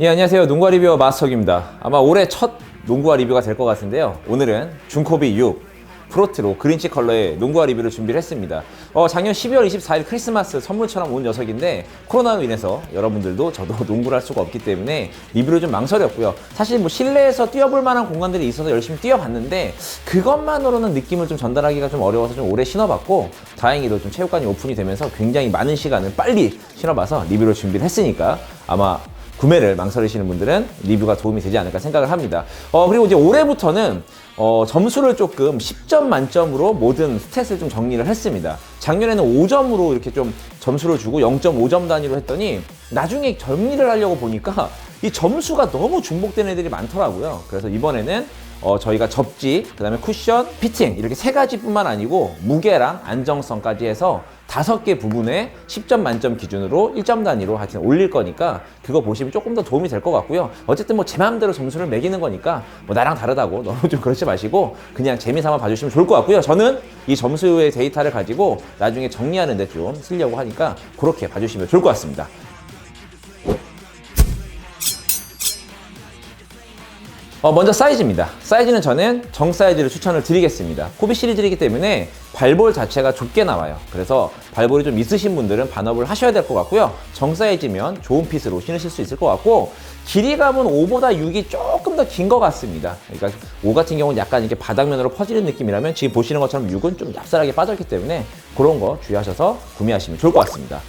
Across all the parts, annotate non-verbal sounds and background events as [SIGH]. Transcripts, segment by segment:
예, 안녕하세요. 농구와 리뷰어 마스터기입니다. 아마 올해 첫 농구와 리뷰가 될 것 같은데요. 오늘은 중코비 6 프로트로 그린치 컬러의 농구와 리뷰를 준비를 했습니다. 어, 작년 12월 24일 크리스마스 선물처럼 온 녀석인데 코로나로 인해서 여러분들도 저도 [LAUGHS] 농구를 할 수가 없기 때문에 리뷰를 좀 망설였고요. 사실 뭐 실내에서 뛰어볼 만한 공간들이 있어서 열심히 뛰어봤는데 그것만으로는 느낌을 좀 전달하기가 좀 어려워서 좀 오래 신어봤고 다행히도 좀 체육관이 오픈이 되면서 굉장히 많은 시간을 빨리 신어봐서 리뷰를 준비를 했으니까 아마 구매를 망설이시는 분들은 리뷰가 도움이 되지 않을까 생각을 합니다. 어, 그리고 이제 올해부터는 어, 점수를 조금 10점 만점으로 모든 스탯을 좀 정리를 했습니다. 작년에는 5점으로 이렇게 좀 점수를 주고 0.5점 단위로 했더니 나중에 정리를 하려고 보니까 이 점수가 너무 중복된 애들이 많더라고요. 그래서 이번에는 어, 저희가 접지, 그 다음에 쿠션, 피팅 이렇게 세 가지뿐만 아니고 무게랑 안정성까지 해서 다섯 개 부분에 10점 만점 기준으로 1점 단위로 하여튼 올릴 거니까 그거 보시면 조금 더 도움이 될 것 같고요. 어쨌든 뭐 제 마음대로 점수를 매기는 거니까 뭐 나랑 다르다고 [LAUGHS] 너무 좀 그러지 마시고 그냥 재미삼아 봐주시면 좋을 것 같고요. 저는 이 점수의 데이터를 가지고 나중에 정리하는 데 좀 쓰려고 하니까 그렇게 봐주시면 좋을 것 같습니다. 어, 먼저 사이즈입니다. 사이즈는 저는 정 사이즈를 추천을 드리겠습니다. 코비 시리즈이기 때문에 발볼 자체가 좁게 나와요. 그래서 발볼이 좀 있으신 분들은 반업을 하셔야 될 것 같고요. 정 사이즈면 좋은 핏으로 신으실 수 있을 것 같고 길이감은 5보다 6이 조금 더 긴 것 같습니다. 그러니까 5 같은 경우는 약간 이렇게 바닥면으로 퍼지는 느낌이라면 지금 보시는 것처럼 6은 좀 얍살하게 빠졌기 때문에 그런 거 주의하셔서 구매하시면 좋을 것 같습니다.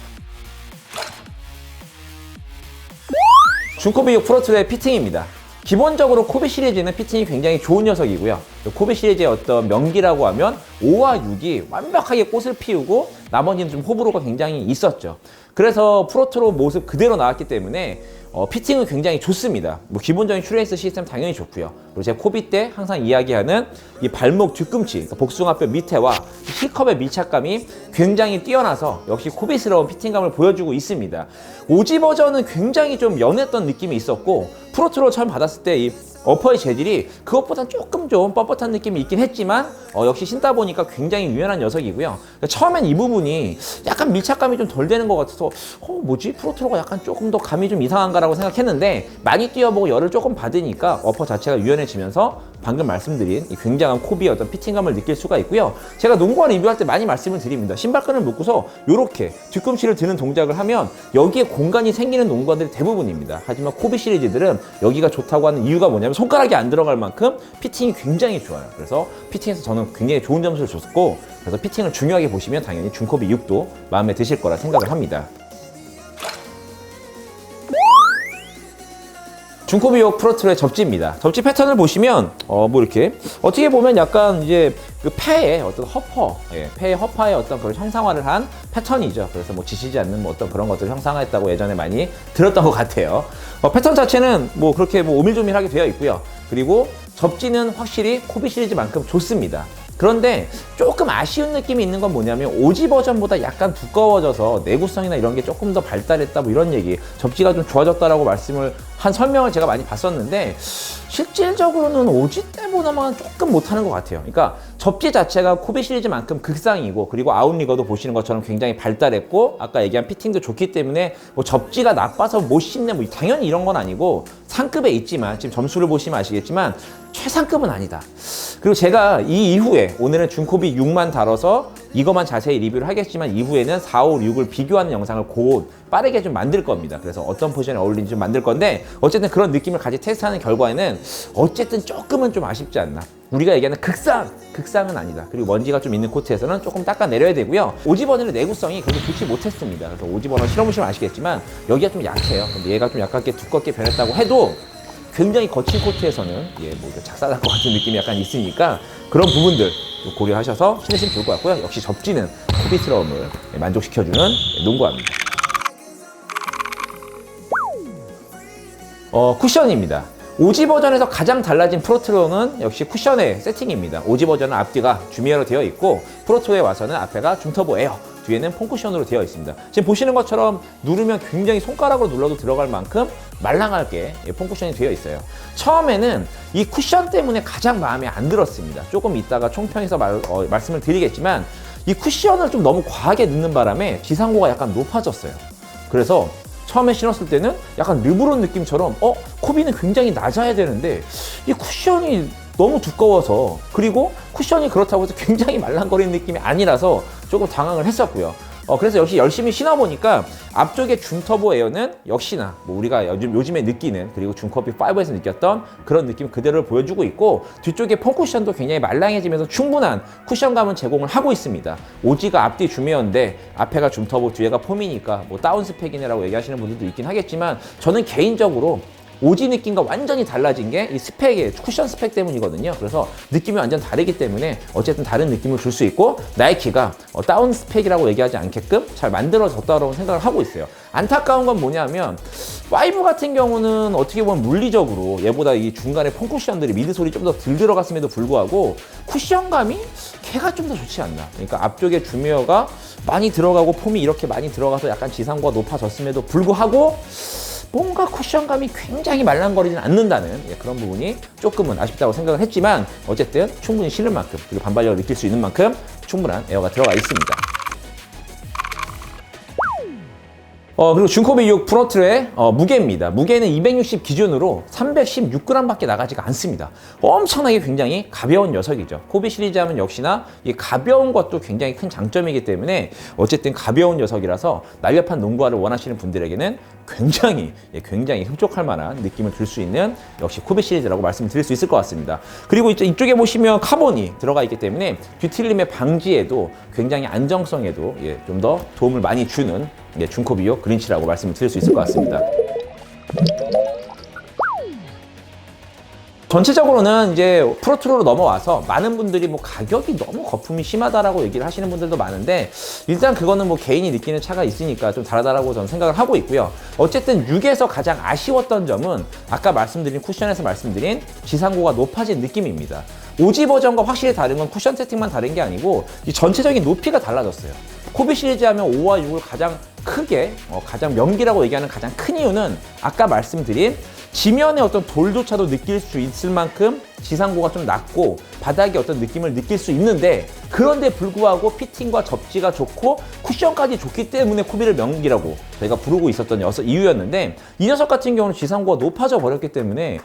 중코비 6 프로트의 피팅입니다. 기본적으로 코비 시리즈는 피팅이 굉장히 좋은 녀석이고요. 코비 시리즈의 어떤 명기라고 하면 5와 6이 완벽하게 꽃을 피우고 나머지는 좀 호불호가 굉장히 있었죠. 그래서 프로트로 모습 그대로 나왔기 때문에 어, 피팅은 굉장히 좋습니다. 뭐 기본적인 슈레이스 시스템 당연히 좋고요. 그리고 제가 코비 때 항상 이야기하는 이 발목 뒤꿈치, 그러니까 복숭아뼈 밑에와 C컵의 밀착감이 굉장히 뛰어나서 역시 코비스러운 피팅감을 보여주고 있습니다. 오지 버전은 굉장히 좀 연했던 느낌이 있었고 프로트로 처음 받았을 때 이 어퍼의 재질이 그것보다 조금 좀 뻣뻣한 느낌이 있긴 했지만 어, 역시 신다 보니까 굉장히 유연한 녀석이고요. 처음엔 이 부분이 약간 밀착감이 좀 덜 되는 것 같아서 어, 뭐지 프로트로가 약간 조금 더 감이 좀 이상한가라고 생각했는데 많이 뛰어보고 열을 조금 받으니까 어퍼 자체가 유연해지면서 방금 말씀드린 이 굉장한 코비의 어떤 피팅감을 느낄 수가 있고요. 제가 농구화 리뷰할 때 많이 말씀을 드립니다. 신발끈을 묶고서 이렇게 뒤꿈치를 드는 동작을 하면 여기에 공간이 생기는 농구화들이 대부분입니다. 하지만 코비 시리즈들은 여기가 좋다고 하는 이유가 뭐냐면 손가락이 안 들어갈 만큼 피팅이 굉장히 좋아요. 그래서 피팅에서 저는 굉장히 좋은 점수를 줬고 그래서 피팅을 중요하게 보시면 당연히 중코비 6도 마음에 드실 거라 생각을 합니다. 중코비옥 프로트의 접지입니다. 접지 패턴을 보시면 어 뭐 이렇게 어떻게 보면 약간 이제 그 폐의 어떤 허퍼, 예, 폐의 허파의 어떤 그런 형상화를 한 패턴이죠. 그래서 뭐 지시지 않는 뭐 어떤 그런 것들을 형상화했다고 예전에 많이 들었던 것 같아요. 어, 패턴 자체는 뭐 그렇게 뭐 오밀조밀하게 되어 있고요. 그리고 접지는 확실히 코비 시리즈만큼 좋습니다. 그런데 조금 아쉬운 느낌이 있는 건 뭐냐면 오지 버전보다 약간 두꺼워져서 내구성이나 이런 게 조금 더 발달했다 뭐 이런 얘기 접지가 좀 좋아졌다라고 말씀을 한 설명을 제가 많이 봤었는데 실질적으로는 오지 때보다만 조금 못하는 것 같아요. 그러니까 접지 자체가 코비 시리즈만큼 극상이고 그리고 아웃리거도 보시는 것처럼 굉장히 발달했고 아까 얘기한 피팅도 좋기 때문에 뭐 접지가 나빠서 못 신네 뭐 당연히 이런 건 아니고 상급에 있지만 지금 점수를 보시면 아시겠지만 최상급은 아니다 그리고 제가 이 이후에 오늘은 중코비 6만 다뤄서 이것만 자세히 리뷰를 하겠지만 이후에는 4, 5, 6을 비교하는 영상을 곧 빠르게 좀 만들 겁니다. 그래서 어떤 포지션에 어울리는지 좀 만들 건데 어쨌든 그런 느낌을 같이 테스트하는 결과에는 어쨌든 조금은 좀 아쉽지 않나. 우리가 얘기하는 극상, 극상은 아니다. 그리고 먼지가 좀 있는 코트에서는 조금 닦아내려야 되고요. 오지버너의 내구성이 그렇게 좋지 못했습니다. 그래서 오지버너 실험보시면 아시겠지만 여기가 좀 약해요. 근데 얘가 좀 약하게 두껍게 변했다고 해도 굉장히 거친 코트에서는 예, 뭐 작살날 것 같은 느낌이 약간 있으니까 그런 부분들 고려하셔서 신으시면 좋을 것 같고요. 역시 접지는 코비스러움을 만족시켜주는 농구화입니다. 어, 쿠션입니다. 오지 버전에서 가장 달라진 프로트로는 역시 쿠션의 세팅입니다. 오지 버전은 앞뒤가 주미어로 되어 있고 프로트로에 와서는 앞에가 중터보 에어, 뒤에는 폼쿠션으로 되어 있습니다. 지금 보시는 것처럼 누르면 굉장히 손가락으로 눌러도 들어갈 만큼 말랑하게 폼쿠션이 되어 있어요. 처음에는 이 쿠션 때문에 가장 마음에 안 들었습니다. 조금 이따가 총평에서 말, 어, 말씀을 드리겠지만 이 쿠션을 좀 너무 과하게 넣는 바람에 지상고가 약간 높아졌어요. 그래서 처음에 신었을 때는 약간 르브론 느낌처럼 어 코비는 굉장히 낮아야 되는데 이 쿠션이 너무 두꺼워서 그리고 쿠션이 그렇다고 해서 [LAUGHS] 굉장히 말랑거리는 느낌이 아니라서 조금 당황을 했었고요. 어, 그래서 역시 열심히 신어보니까 앞쪽에 중터보 에어는 역시나 뭐 우리가 요즘, 요즘에 느끼는 그리고 중커피 5에서 느꼈던 그런 느낌 그대로 보여주고 있고 뒤쪽에 폼 쿠션도 굉장히 말랑해지면서 충분한 쿠션감은 제공을 하고 있습니다. 오지가 앞뒤 줌웨어인데 앞에가 중터보 뒤에가 폼이니까 뭐 다운 스펙이네라고 얘기하시는 분들도 있긴 하겠지만 저는 개인적으로 오지 느낌과 완전히 달라진 게 이 스펙의 쿠션 스펙 때문이거든요. 그래서 느낌이 완전 다르기 때문에 어쨌든 다른 느낌을 줄 수 있고 나이키가 어, 다운 스펙이라고 얘기하지 않게끔 잘 만들어졌다고 생각을 하고 있어요. 안타까운 건 뭐냐면 5 같은 경우는 어떻게 보면 물리적으로 얘보다 이 중간에 폼 쿠션들이 미드 솔이 좀더 덜 들어갔음에도 불구하고 쿠션감이 걔가 좀 더 좋지 않나. 그러니까 앞쪽에 주미어가 많이 들어가고 폼이 이렇게 많이 들어가서 약간 지상고가 높아졌음에도 불구하고 뭔가 쿠션감이 굉장히 말랑거리진 않는다는 예, 그런 부분이 조금은 아쉽다고 생각을 했지만 어쨌든 충분히 실는 만큼 그리고 반발력을 느낄 수 있는 만큼 충분한 에어가 들어가 있습니다. 어, 그리고 준코비 6 프로트의 어, 무게입니다. 무게는 260 기준으로 316g밖에 나가지가 않습니다. 엄청나게 굉장히 가벼운 녀석이죠. 코비 시리즈 하면 역시나 이 가벼운 것도 굉장히 큰 장점이기 때문에 어쨌든 가벼운 녀석이라서 날렵한 농구화를 원하시는 분들에게는 굉장히 예, 굉장히 흡족할 만한 느낌을 줄 수 있는 역시 코비 시리즈라고 말씀을 드릴 수 있을 것 같습니다. 그리고 이쪽- 이쪽에 보시면 카본이 들어가 있기 때문에 뒤틀림의 방지에도 굉장히 안정성에도 예, 좀 더 도움을 많이 주는 예, 중코비오 그린치라고 말씀을 드릴 수 있을 것 같습니다. 전체적으로는 이제 프로트로로 넘어와서 많은 분들이 뭐 가격이 너무 거품이 심하다라고 얘기를 하시는 분들도 많은데 일단 그거는 뭐 개인이 느끼는 차가 있으니까 좀 다르다라고 저는 생각을 하고 있고요. 어쨌든 6에서 가장 아쉬웠던 점은 아까 말씀드린 쿠션에서 말씀드린 지상고가 높아진 느낌입니다. 오지 버전과 확실히 다른 건 쿠션 세팅만 다른 게 아니고 이 전체적인 높이가 달라졌어요. 코비 시리즈 하면 5와 6을 가장 크게 어, 가장 명기라고 얘기하는 가장 큰 이유는 아까 말씀드린 지면의 어떤 돌조차도 느낄 수 있을 만큼 지상고가 좀 낮고 바닥에 어떤 느낌을 느낄 수 있는데 그런데 불구하고 피팅과 접지가 좋고 쿠션까지 좋기 때문에 코비를 명기라고 저희가 부르고 있었던 여섯 이유였는데 이 녀석 같은 경우는 지상고가 높아져 버렸기 때문에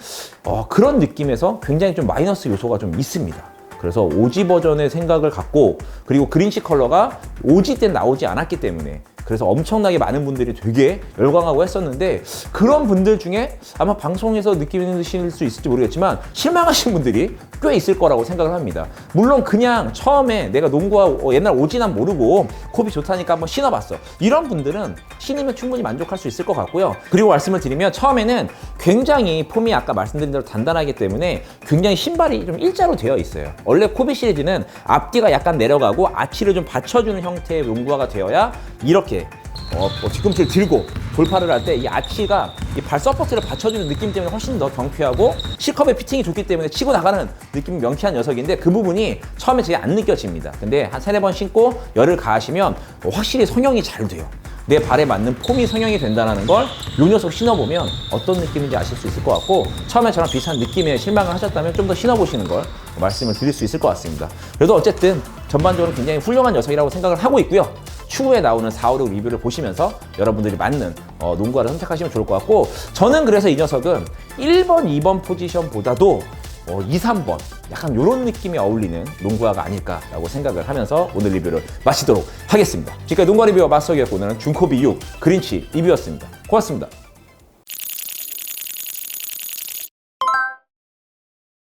어, 그런 느낌에서 굉장히 좀 마이너스 요소가 좀 있습니다. 그래서 오지 버전의 생각을 갖고 그리고 그린시 컬러가 오지 때 나오지 않았기 때문에 그래서 엄청나게 많은 분들이 되게 열광하고 했었는데 그런 분들 중에 아마 방송에서 느끼실 수 있을지 모르겠지만 실망하신 분들이 꽤 있을 거라고 생각을 합니다. 물론 그냥 처음에 내가 농구와 어, 옛날 오지난 모르고 kop이 좋다니까 한번 신어봤어. 이런 분들은 신으면 충분히 만족할 수 있을 것 같고요. 그리고 말씀을 드리면 처음에는 굉장히 폼이 아까 말씀드린 대로 단단하기 때문에 굉장히 신발이 좀 일자로 되어 있어요. 원래 코비 시리즈는 앞뒤가 약간 내려가고 아치를 좀 받쳐주는 형태의 농구화가 되어야 이렇게 어, 어, 뒤꿈치를 들고 돌파를 할 때 이 아치가 이 발 서포트를 받쳐주는 느낌 때문에 훨씬 더 경쾌하고 C컵의 피팅이 좋기 때문에 치고 나가는 느낌이 명쾌한 녀석인데 그 부분이 처음에 제게 안 느껴집니다. 근데 한 세네 번 신고 열을 가하시면 어, 확실히 성형이 잘 돼요. 내 발에 맞는 폼이 성형이 된다는 걸 요 녀석 신어보면 어떤 느낌인지 아실 수 있을 것 같고 처음에 저랑 비슷한 느낌에 실망을 하셨다면 좀 더 신어보시는 걸 말씀을 드릴 수 있을 것 같습니다. 그래도 어쨌든 전반적으로 굉장히 훌륭한 녀석이라고 생각을 하고 있고요. 추후에 나오는 4, 5, 6 리뷰를 보시면서 여러분들이 맞는 어, 농구화를 선택하시면 좋을 것 같고 저는 그래서 이 녀석은 1번, 2번 포지션보다도 어, 2, 3번 약간 이런 느낌이 어울리는 농구화가 아닐까라고 생각을 하면서 오늘 리뷰를 마치도록 하겠습니다. 지금까지 농구화 리뷰와 마스터기였고 오늘은 중코비 6 그린치 리뷰였습니다. 고맙습니다.